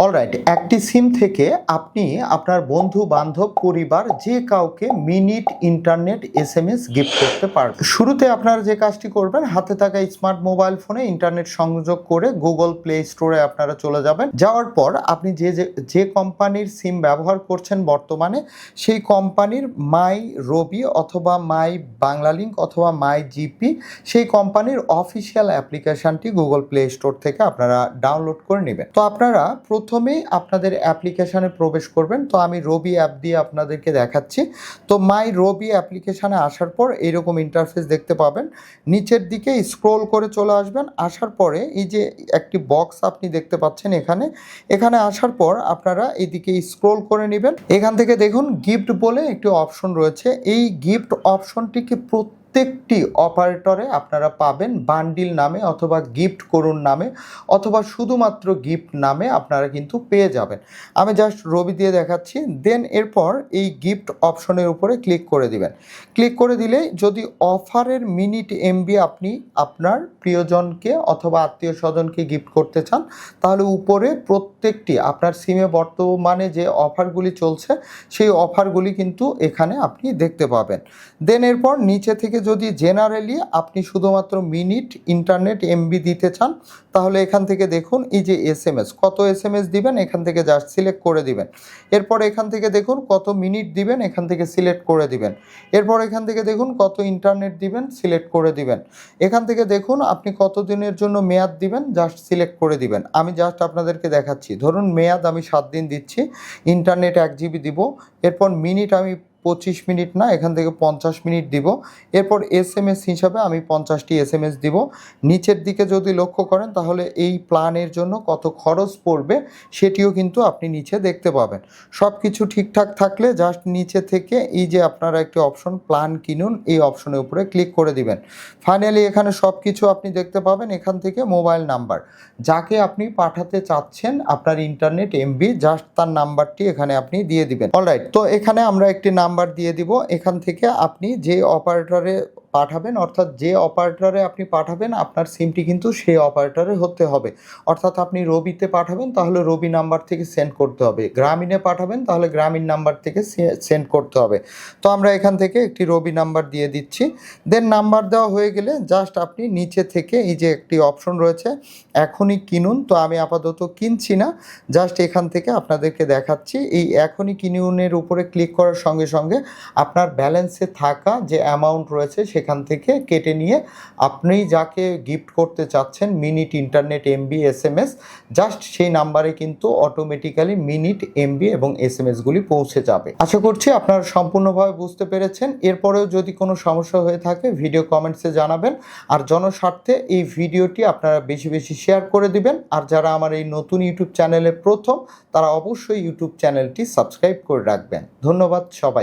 Alright একটি সিম থেকে আপনি আপনার বন্ধু, বান্ধব, পরিবার যে কাউকে minute internet S M S gift করতে পারবেন শুরুতে আপনারা যে কাজটি করবেন, হাতে থাকা স্মার্ট মোবাইল ফোনে ইন্টারনেট সংযোগ করে গুগল প্লে স্টোরে আপনারা চলে যাবেন। যাওয়ার পর আপনি যে যে কোম্পানির সিম ব্যবহার করছেন বর্তমানে, সেই কোম্পানির মাই রবি অথবা মাই বাংলালিংক অথবা মাই জিপি, সেই কোম্পানির অফিসিয়াল অ্যাপ্লিকেশনটি গুগল প্লে স্টোর থেকে আপনারা ডাউনলোড করে নেবেন। তো আপনারা প্রথমেই আপনাদের অ্যাপ্লিকেশানে প্রবেশ করবেন। তো আমি রবি অ্যাপ দিয়ে আপনাদেরকে দেখাচ্ছি। তো মাই রবি অ্যাপ্লিকেশানে আসার পর এইরকম ইন্টারফেস দেখতে পাবেন। নিচের দিকে স্ক্রোল করে চলে আসবেন। আসার পরে এই যে একটি বক্স আপনি দেখতে পাচ্ছেন এখানে। এখানে আসার পর আপনারা এদিকে স্ক্রোল করে নেবেন। এখান থেকে দেখুন গিফট বলে একটি অপশন রয়েছে। এই গিফট অপশনটিকে প্রত্যেকটি অপারেটরে আপনারা পাবেন বান্ডিল নামে অথবা গিফট করুন নামে অথবা শুধুমাত্র গিফট নামে আপনারা কিন্তু পেয়ে যাবেন। আমি জাস্ট রবি দিয়ে দেখাচ্ছি, দেন এরপর এই গিফট অপশনের উপরে ক্লিক করে দিবেন। ক্লিক করে দিলে যদি অফারের মিনিট এমবি আপনি আপনার প্রিয়জনকে অথবা আত্মীয় স্বজনকে গিফট করতে চান, তাহলে উপরে প্রত্যেকটি আপনার সিমে বর্তমানে যে অফারগুলি চলছে, সেই অফারগুলি কিন্তু এখানে আপনি দেখতে পাবেন। দেন এরপর নিচে থেকে যদি জেনারেলি আপনি শুধুমাত্র মিনিট ইন্টারনেট এমবি দিতে চান, তাহলে এখান থেকে দেখুন এই যে এস এম এস কত এস এম এস দিবেন, এখান থেকে জাস্ট সিলেক্ট করে দিবেন। এরপর এখান থেকে দেখুন কত মিনিট দিবেন, এখান থেকে সিলেক্ট করে দিবেন। এরপর এখান থেকে দেখুন কত ইন্টারনেট দিবেন সিলেক্ট করে দিবেন। এখান থেকে দেখুন আপনি কত দিনের জন্য মেয়াদ দিবেন জাস্ট সিলেক্ট করে দিবেন। আমি জাস্ট আপনাদেরকে দেখাচ্ছি। ধরুন মেয়াদ আমি সাত দিন দিচ্ছি ইন্টারনেট এক জিবি দিব, এরপর মিনিট আমি পঁচিশ মিনিট না, এখান থেকে পঞ্চাশ মিনিট দিব। এরপর এস এম এস হিসাবে আমি পঞ্চাশটি এস এম এস দিব। নিচের দিকে যদি লক্ষ্য করেন, তাহলে এই প্ল্যানের জন্য কত খরচ পড়বে সেটিও কিন্তু আপনি নিচে দেখতে পাবেন। সব কিছু ঠিকঠাক থাকলে জাস্ট নিচে থেকে এই যে আপনারা একটি অপশন প্ল্যান কিনুন, এই অপশনের উপরে ক্লিক করে দিবেন। ফাইনালি এখানে সব কিছু আপনি দেখতে পাবেন, এখান থেকে মোবাইল নাম্বার। যাকে আপনি পাঠাতে চাচ্ছেন, আপনার ইন্টারনেট এমবি, জাস্ট তার নাম্বারটি এখানে আপনি দিয়ে দিবেন। অলরাইট, তো এখানে আমরা একটি নাম্বার দিয়ে দিব। এখান থেকে আপনি যে অপারেটরে পাঠাবেন, অর্থাৎ যে অপারেটরে আপনি পাঠাবেন, আপনার সিমটি কিন্তু সেই অপারেটরে হতে হবে। অর্থাৎ আপনি রবিতে পাঠাবেন, তাহলে রবি নাম্বার থেকে সেন্ড করতে হবে। গ্রামীণে পাঠাবেন, তাহলে গ্রামীণ নাম্বার থেকে সেন্ড করতে হবে। তো আমরা এখান থেকে একটি রবি নাম্বার দিয়ে দিচ্ছি। দেন নাম্বার দেওয়া হয়ে গেলে জাস্ট আপনি নিচে থেকে এই যে একটি অপশন রয়েছে, এখনই কিনুন। তো আমি আপাতত কিনছি না জাস্ট এখান থেকে আপনাদেরকে দেখাচ্ছি। এই এখনই কিনুনের উপরে ক্লিক করার সঙ্গে সঙ্গে আপনার ব্যালেন্সে থাকা যে অ্যামাউন্ট রয়েছে সেখান থেকে কেটে নিয়ে আপনি যাকে গিফট করতে চাচ্ছেন minute internet MB S M S just সেই নাম্বারে কিন্তু অটোমেটিক্যালি মিনিট এমবি এবং এস এম এসগুলি পৌঁছে যাবে। আশা করছি আপনারা সম্পূর্ণভাবে বুঝতে পেরেছেন। এরপরেও যদি কোনো সমস্যা হয়ে থাকে ভিডিও কমেন্টসে জানাবেন। আর জনস্বার্থে এই ভিডিওটি আপনারা বেশি বেশি শেয়ার করে দিবেন। আর যারা আমার এই নতুন ইউটিউব চ্যানেলে প্রথম, তারা অবশ্যই ইউটিউব চ্যানেলটি সাবস্ক্রাইব করে রাখবেন। ধন্যবাদ সবাই